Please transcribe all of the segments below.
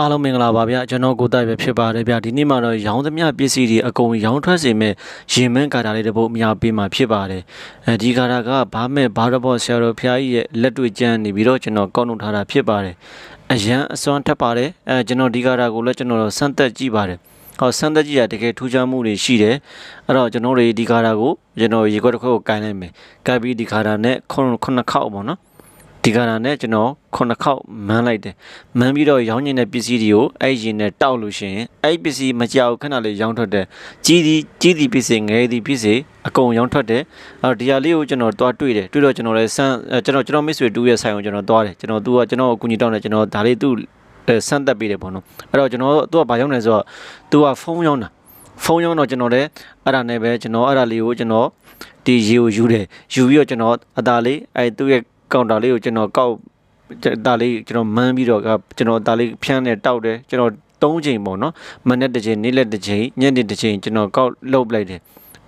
အားလုံးမင်္ဂလာပါဗျာကျွန်တော်ကိုတိုက်ပဲဖြစ်ပါတယ်ဗျာဒီနေ့မှာတော့ရောင်းသမျှပစ္စည်းတွေအကုန်ရောင်းထွက်စေမဲ့ရင်မန်းကာတာလေးတစ်ပုဒ်အများပေးမှာဖြစ်ပါတယ်အဲဒီကာတာကဘာမဲ့ဘာတော့ဘောဆရာတော်ဖျားကြီးရဲ့လက်တွေ့ကျမ်းနေပြီးတော့ကျွန်တော်ကောက်နှုတ်ထားတာဖြစ်ပါတယ်အရန်အစွမ်းထက်ပါတယ်အဲကျွန်တော်ဒီကာတာကိုလည်းကျွန်တော်စမ်းသက်ကြည့်ပါတယ်ဟောစမ်းသက်ကြည့်ရတကယ်ထူးခြားမှုတွေရှိတယ်အဲ့တော့ကျွန်တော်တွေဒီကာတာကိုကျွန်တော်ရေခွက်တစ်ခွက်ကိုကင်လိုက်မယ်ကင်ပြီးဒီကာတာနဲ့ခုနှစ်ခုနှစ်ခေါက်ပေါ့နော် ဒီကရာနဲ့ကျွန်တော်ခုနှစ်ခေါက်မန်းလိုက်တယ်မန်းပြီးတော့ရောင်းကျင်တဲ့ပစ္စည်းတွေကိုအဲ့ရင်နဲ့တောက်လို့ရှိရင်အဲ့ပစ္စည်းမကြောက်ခဏလေးရောင်းထွက်တယ်ကြီးဒီကြီးဒီပစ္စည်းငယ်ဒီပစ္စည်းအကုန်ရောင်းထွက်တယ်အဲ့တော့ဒီဟာလေးကိုကျွန်တော်တွားတွေ့တယ်တွေ့တော့ကျွန်တော်လည်းစမ်းအဲ့ကျွန်တော်ကျွန်တော်မိတ်ဆွေတူရဲ့ဆိုင်ကိုကျွန်တော်တွားတယ်ကျွန်တော်သူကကျွန်တော်အကူအညီတောင်းတယ်ကျွန်တော်ဒါလေးသူ့အဲစမ်းသက်ပေးတယ်ပေါ့နော်အဲ့တော့ကျွန်တော်သူကဘာရောက်နေဆိုတော့သူကဖုန်းရောင်းတာဖုန်းရောင်းတော့ကျွန်တော်လည်းအဲ့ဒါနဲ့ပဲကျွန်တော်အဲ့ဒါလေးကိုကျွန်တော်ဒီရေကိုယူတယ်ယူပြီးတော့ကျွန်တော်အသားလေးအဲ့သူ့ရဲ့ ကောင်တာလေးကိုကျွန်တော်ကောက်ဒါလေးကျွန်တော်မန်းပြီးတော့ကကျွန်တော်ဒါလေးဖြန်းနေတောက်တယ်ကျွန်တော်၃ချိန်ပေါ့နော်မနေ့တစ်ချိန်နေ့လက်တစ်ချိန်ညနေတစ်ချိန်ကျွန်တော်ကောက်လှုပ်လိုက်တယ်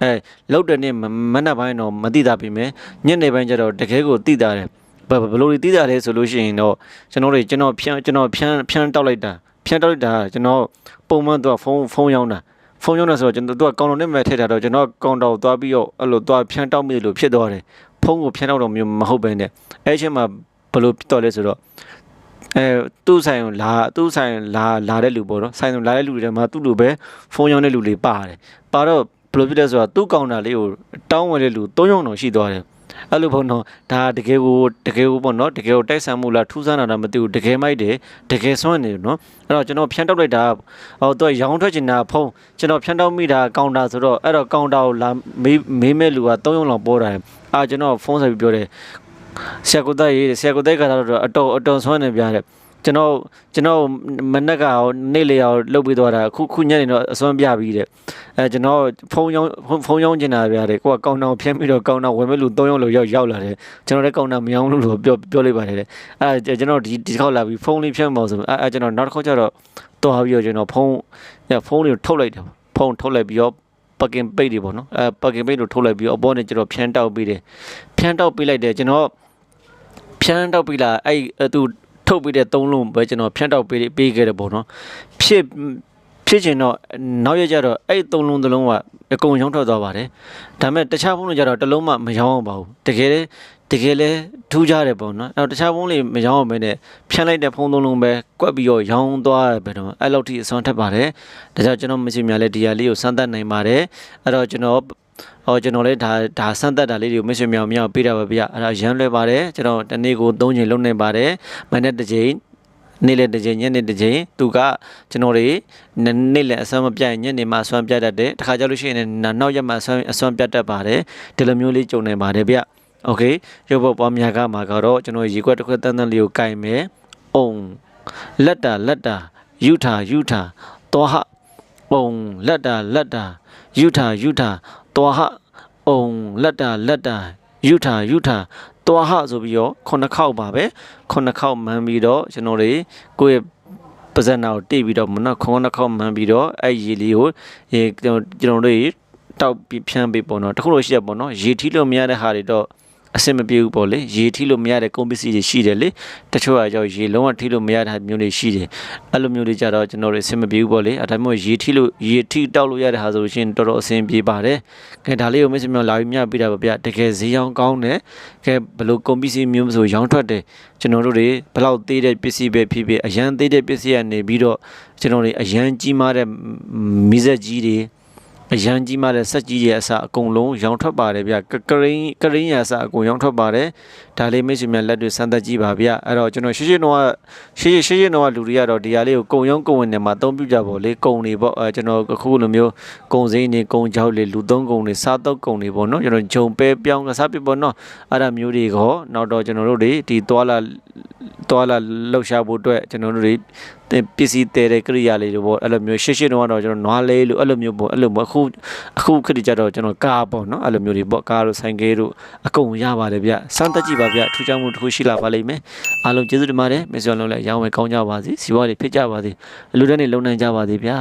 အဲလှုပ်တဲ့နေ့မနေ့ပိုင်းတော့မသိတာပြီမယ်ညနေပိုင်းကျတော့တကယ်ကိုသိတာတယ်ဘဘလို့သိတာလဲဆိုလို့ရှိရင်တော့ကျွန်တော်တွေကျွန်တော်ဖြန်းကျွန်တော်ဖြန်းဖြန်းတောက်လိုက်တာဖြန်းတောက်လိုက်တာကျွန်တော်ပုံမှန်တော့ဖုန်းဖုန်းရောင်းတာဖုန်းရောင်းတာဆိုတော့ကျွန်တော်တို့ကကောင်တော်နဲ့မဲ့ထည့်တာတော့ကျွန်တော်ကောင်တော်သွားပြီးတော့အဲ့လိုသွားဖြန်းတောက်မိလို့ဖြစ်သွားတယ် ဖုန်းကိုဖြန်းတောက်တော့မျိုးမဟုတ်ပဲနဲ့အဲ့ချင်းမှာဘယ်လိုဖြစ်တော့လဲဆိုတော့အဲသူ့ဆိုင်ကိုလာသူ့ဆိုင်လာလာတဲ့လူပေါ့နော်ဆိုင်ကိုလာတဲ့လူတွေထဲမှာသူ့လူပဲဖုန်းရောင်းတဲ့လူတွေပါတယ်ပါတော့ဘယ်လိုဖြစ်လဲဆိုတော့သူ့ကောင်တာလေးကိုတောင်းဝင်တဲ့လူ၃ယောက်တော့ရှိသွားတယ် အဲ့လိုပေါ့နော်ဒါတကယ်ကိုတကယ်ကိုပေါ့နော်တကယ်ကိုတိုက်ဆန်မှုလားထူးဆန်းတာလားမသိဘူးတကယ်မိုက်တယ်တကယ်ဆွမ်းနေတယ်နော်အဲ့တော့ကျွန်တော်ဖြန်းတောက်လိုက်တာဟောသူကရောင်းထွက်ချင်တာဖုန်းကျွန်တော်ဖြန်းတောက်မိတာကောင်တာဆိုတော့အဲ့တော့ကောင်တာကိုလာမေးမေးမဲ့လူက၃ယောက်လောက်ပေါ်တာအာကျွန်တော်ဖုန်းဆက်ပြီးပြောတယ်ဆရာကိုတိုက်ရေးဆရာကိုတိုက်ကတော့အတော်အတော်ဆွမ်းနေပြတယ် ကျွန်တော်ကျွန်တော်မနက်ကနေ့လေအောင်လှုပ်ပြီးသွားတာခုခုညနေတော့အစွမ်းပြပြီးတဲ့အဲကျွန်တော်ဖုန်းရောင်းဖုန်းရောင်းကျင်တာဗျာတဲ့ကိုကကောင်းတောင်ဖြန်းပြီးတော့ကောင်းတောင်ဝင်မဲ့လူ၃ယောက်လောက်ရောက်ရောက်လာတယ်ကျွန်တော်လည်းကောင်းတောင်မရောင်းလို့လို့ပြောပြောလိုက်ပါတယ်တဲ့အဲကျွန်တော်ဒီဒီခေါက်လာပြီးဖုန်းလေးဖြန်းပါဆိုအဲအဲကျွန်တော်နောက်တစ်ခေါက်ကျတော့တွားပြီးတော့ကျွန်တော်ဖုန်းဖုန်းလေးကိုထုတ်လိုက်တယ်ဖုန်းထုတ်လိုက်ပြီးတော့ပကင်ပိတ်တွေပေါ့နော်အဲပကင်ပိတ်လို့ထုတ်လိုက်ပြီးတော့အပေါ်နဲ့ကျွန်တော်ဖြန်းတောက်ပြီးတယ်ဖြန်းတောက်ပြီးလိုက်တယ်ကျွန်တော်ဖြန်းတောက်ပြီးလာအဲ့သူ ထုတ်ပေးတဲ့သုံးလုံးပဲကျွန်တော်ဖြန့်တောက်ပေးပေးခဲ့တယ်ပေါ့နော်ဖြစ်ဖြစ်ချင်တော့နောက်ရကြတော့အဲ့သုံးလုံးသလုံးကအကုန်ရောင်းထွက်သွားပါတယ်ဒါပေမဲ့တခြားဘုံတွေကြတော့တစ်လုံးမှမရောင်းအောင်ပါဘူးတကယ်လေတကယ်လဲထူးကြတယ်ပေါ့နော်အဲ့တော့တခြားဘုံလေးမရောင်းအောင်ပဲနဲ့ဖြန့်လိုက်တဲ့ဖုန်းသုံးလုံးပဲကွက်ပြီးတော့ရောင်းသွားတယ်ပဲတော့အဲ့လောက်ထိအစွမ်းထက်ပါတယ်ဒါကြောင့်ကျွန်တော်မရှိမြလဲဒီဟာလေးကိုစမ်းသပ်နိုင်ပါတယ်အဲ့တော့ကျွန်တော် ဟောကျွန်တော်လည်းဒါဒါဆန်းသက်တာလေးတွေကိုမစ်ဆွေမြောင်မြောင်ပေးတာပါဗျအဲ့ဒါရမ်းလွယ်ပါတယ်ကျွန်တော်တနေ့ကို၃ချိန်လုံးနေပါတယ်မနေ့တစ်ချိန်နေ့လည်းတစ်ချိန်ညနေတစ်ချိန်သူကကျွန်တော်တွေနေ့လည်းအစွမ်းမပြတ်ညနေမှအစွမ်းပြတ်တတ်တယ်တခါကြလို့ရှိရင်နောက်ရက်မှအစွမ်းအစွမ်းပြတ်တတ်ပါတယ်ဒီလိုမျိုးလေးကြုံနေပါတယ်ဗျโอเคရုပ်ပေါ်ပွားများကမှာကတော့ကျွန်တော်ရေခွက်တစ်ခွက်တန်းတန်းလေးကိုကင်မယ်အုံလက်တာလက်တာယူထာယူထာတောဟအုံလက်တာလက်တာယူထာယူထာ တောဟအုံလက်တာလက်တာယူထာယူထာတောဟဆိုပြီးတော့ခုနှစ်ခေါက်ပါပဲခုနှစ်ခေါက်မှန်းပြီးတော့ကျွန်တော်တွေကိုယ့်ရဲ့ပါဇက်နာကိုတိတ်ပြီးတော့မနော်ခုနှစ်ခေါက်မှန်းပြီးတော့အဲ့ရေလေးကိုရေကျွန်တော်တို့တောက်ပြီးဖြန်းပေးပေါ့နော်တခုလို့ရှိရပေါ့နော်ရေထီးလို့မရတဲ့ဟာတွေတော့ အဆင်မပြေဘူးပေါ့လေရေထိလို့မရတဲ့ကုန်ပစ္စည်းတွေရှိတယ်လေတချို့ကကြောင့်ရေလုံးဝထိလို့မရတဲ့မျိုးတွေရှိတယ်အဲ့လိုမျိုးတွေကြတော့ကျွန်တော်တို့အဆင်မပြေဘူးပေါ့လေအဲဒါမျိုးရေထိလို့ရေထိတောက်လို့ရတဲ့ဟာဆိုလို့ရှိရင်တော်တော်အဆင်ပြေပါတယ်ခဲဒါလေးကိုမစ္စမြောင်လာပြီးမြပြတာပါဗျတကယ်ဈေးရောင်းကောင်းတယ်ခဲဘလို့ကုန်ပစ္စည်းမျိုးဆိုရောင်းထွက်တယ်ကျွန်တော်တို့တွေဘလောက်သေးတဲ့ပစ္စည်းပဲဖြစ်ဖြစ်အရန်သေးတဲ့ပစ္စည်းကနေပြီးတော့ကျွန်တော်တွေအရန်ကြီးမားတဲ့မီးစက်ကြီးတွေ အရန်ကြီးမားတဲ့စက်ကြီးရဲ့အစအကုန်လုံးရောင်းထွက်ပါတယ်ဗျကရင်းကရင်းရအစအကုန်ရောင်းထွက်ပါတယ်ဒါလေးမိတ်ဆွေများလက်တွေစမ်းသပ်ကြည့်ပါဗျအဲ့တော့ကျွန်တော်ရှေ့ရှေ့တော့ရှေ့ရှေ့ရှေ့ရှေ့တော့လူတွေကတော့ဒီဟာလေးကိုကုံရုံကုံဝင်နေမှာအသုံးပြုကြပါလေကုံတွေပေါ့အဲကျွန်တော်အခုလိုမျိုးကုံစိမ်းတွေကုံကြောက်လေလူသုံးကုံတွေစားတော့ကုံတွေပေါ့နော်ကျွန်တော်ဂျုံပဲပြောင်းကစားပြပေါ့နော်အဲ့ဒါမျိုးတွေကောနောက်တော့ကျွန်တော်တို့တွေဒီသွာလာသွာလာလှုပ်ရှားဖို့အတွက်ကျွန်တော်တို့တွေ ပစ္စည်းတဲတဲ့ကိရိယာလေးတွေပေါ့အဲ့လိုမျိုးရှေ့ရှေ့တော့ကျွန်တော်နွားလေးလို့အဲ့လိုမျိုးပေါ့အဲ့လိုမျိုးအခုအခုခက်ကြတော့ကျွန်တော်ကားပေါ့နော်အဲ့လိုမျိုးတွေပေါ့ကားတို့ဆိုင်ကယ်တို့အကုန်ရပါတယ်ဗျစမ်းသက်ကြည့်ပါဗျထူးခြားမှုတစ်ခုရှိလာပါလိမ့်မယ်အားလုံးကျေးဇူးတင်ပါတယ်မစ္စယောလုံးလည်းရောင်းဝယ်ကောင်းကြပါစေစီးပွားတွေဖြစ်ကြပါစေလူတွေနဲ့လုံနိုင်ကြပါစေဗျာ